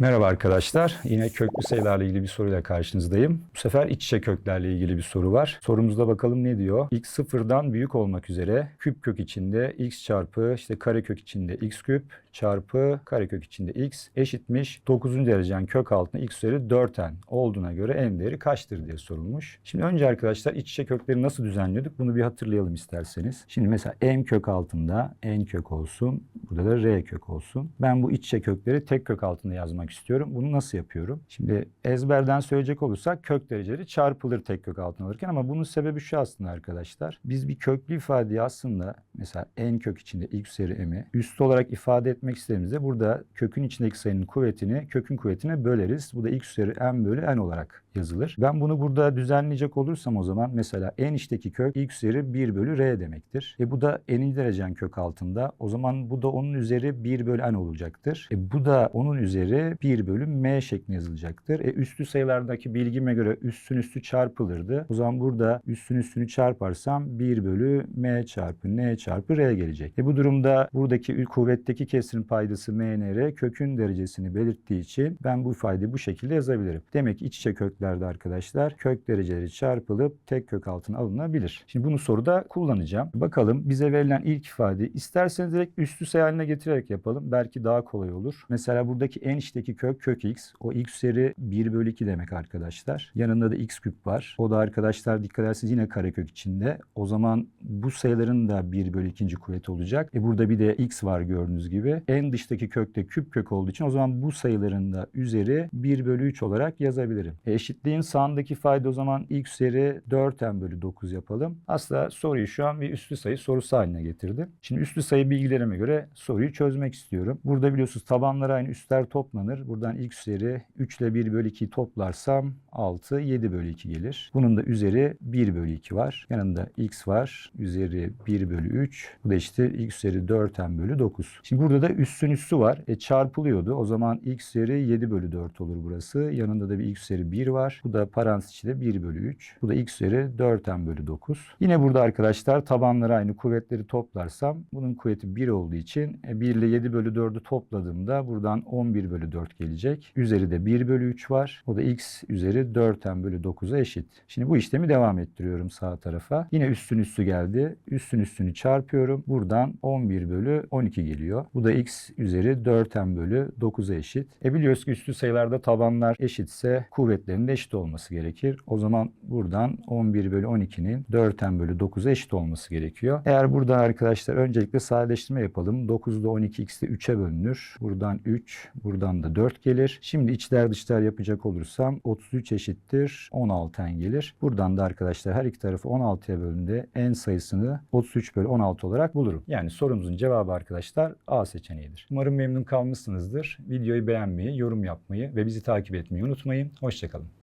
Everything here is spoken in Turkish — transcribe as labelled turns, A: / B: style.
A: Merhaba arkadaşlar. Yine köklü sayılarla ilgili bir soruyla karşınızdayım. Bu sefer iç içe köklerle ilgili bir soru var. Sorumuzda bakalım ne diyor? x sıfırdan büyük olmak üzere küp kök içinde x çarpı işte karekök içinde x küp çarpı karekök içinde x eşitmiş 9. derecen kök altında x üzeri 4n olduğuna göre n değeri kaçtır diye sorulmuş. Şimdi önce arkadaşlar iç içe kökleri nasıl düzenliyorduk? Bunu bir hatırlayalım isterseniz. Şimdi mesela m kök altında n kök olsun. Burada da r kök olsun. Ben bu iç içe kökleri tek kök altında yazmak istiyorum. Bunu nasıl yapıyorum? Şimdi ezberden söyleyecek olursak kök dereceleri çarpılır tek kök altına alırken ama bunun sebebi şu aslında arkadaşlar. Biz bir köklü ifadeyi aslında mesela n kök içinde x üzeri m'i üstü olarak ifade etmek istediğimizde burada kökün içindeki sayının kuvvetini kökün kuvvetine böleriz. Bu da x üzeri m bölü n olarak yazılır. Ben bunu burada düzenleyecek olursam o zaman mesela n içteki kök x üzeri 1 bölü r demektir. E bu da n'in derecen kök altında. O zaman bu da onun üzeri 1 bölü n olacaktır. E bu da onun üzeri 1 bölü m şeklinde yazılacaktır. E üstü sayılardaki bilgime göre üstün üstü çarpılırdı. O zaman burada üstün üstünü çarparsam 1 bölü m çarpı n çarpı r gelecek. E bu durumda buradaki kuvvetteki kesirin paydası m n r kökün derecesini belirttiği için ben bu ifadeyi bu şekilde yazabilirim. Demek iç içe köklerde arkadaşlar kök dereceleri çarpılıp tek kök altına alınabilir. Şimdi bunu soruda kullanacağım. Bakalım bize verilen ilk ifade isterseniz direkt üstü sayı haline getirerek yapalım. Belki daha kolay olur. Mesela buradaki en içteki kök kök x. O x üzeri 1 bölü 2 demek arkadaşlar. Yanında da x küp var. O da arkadaşlar dikkat ederseniz yine karekök içinde. O zaman bu sayıların da 1 bölü 2. kuvveti olacak. E burada bir de x var gördüğünüz gibi. En dıştaki kökte küp kök olduğu için o zaman bu sayıların da üzeri 1 bölü 3 olarak yazabilirim. E eşitliğin sağındaki ifade o zaman x üzeri 4n bölü 9 yapalım. Aslında soruyu şu an bir üslü sayı sorusu haline getirdim. Şimdi üslü sayı bilgilerime göre soruyu çözmek istiyorum. Burada biliyorsunuz tabanlar aynı üstler toplanır. Buradan x üzeri 3 ile 1 bölü 2'yi toplarsam 6, 7 bölü 2 gelir. Bunun da üzeri 1 bölü 2 var. Yanında x var. Üzeri 1 bölü 3. Bu da işte x üzeri 4n bölü 9. Şimdi burada da üstün üstü var. E çarpılıyordu. O zaman x üzeri 7 bölü 4 olur burası. Yanında da bir x üzeri 1 var. Bu da parantez içinde 1 bölü 3. Bu da x üzeri 4n bölü 9. Yine burada arkadaşlar tabanları aynı kuvvetleri toplarsam bunun kuvveti 1 olduğu için e, 1 ile 7 bölü 4'ü topladığımda buradan 11 bölü 4 gelecek. Üzeri de 1 bölü 3 var. O da x üzeri 4n bölü 9'a eşit. Şimdi bu işlemi devam ettiriyorum sağ tarafa. Yine üstün üstü geldi. Üstün üstünü çarpıyorum. Buradan 11 bölü 12 geliyor. Bu da x üzeri 4n bölü 9'a eşit. E biliyoruz ki üstü sayılarda tabanlar eşitse kuvvetlerin de eşit olması gerekir. O zaman buradan 11 bölü 12'nin 4n bölü 9'a eşit olması gerekiyor. Eğer burada arkadaşlar öncelikle sadeleştirme yapalım. 9'da 12 x de 3'e bölünür. Buradan 3, buradan da 4 gelir. Şimdi içler dışlar yapacak olursam 33 eşittir 16n gelir. Buradan da arkadaşlar her iki tarafı 16'ya bölündüğünde n sayısını 33 bölü 16 olarak bulurum. Yani sorumuzun cevabı arkadaşlar A seçeneğidir. Umarım memnun kalmışsınızdır. Videoyu beğenmeyi, yorum yapmayı ve bizi takip etmeyi unutmayın. Hoşçakalın.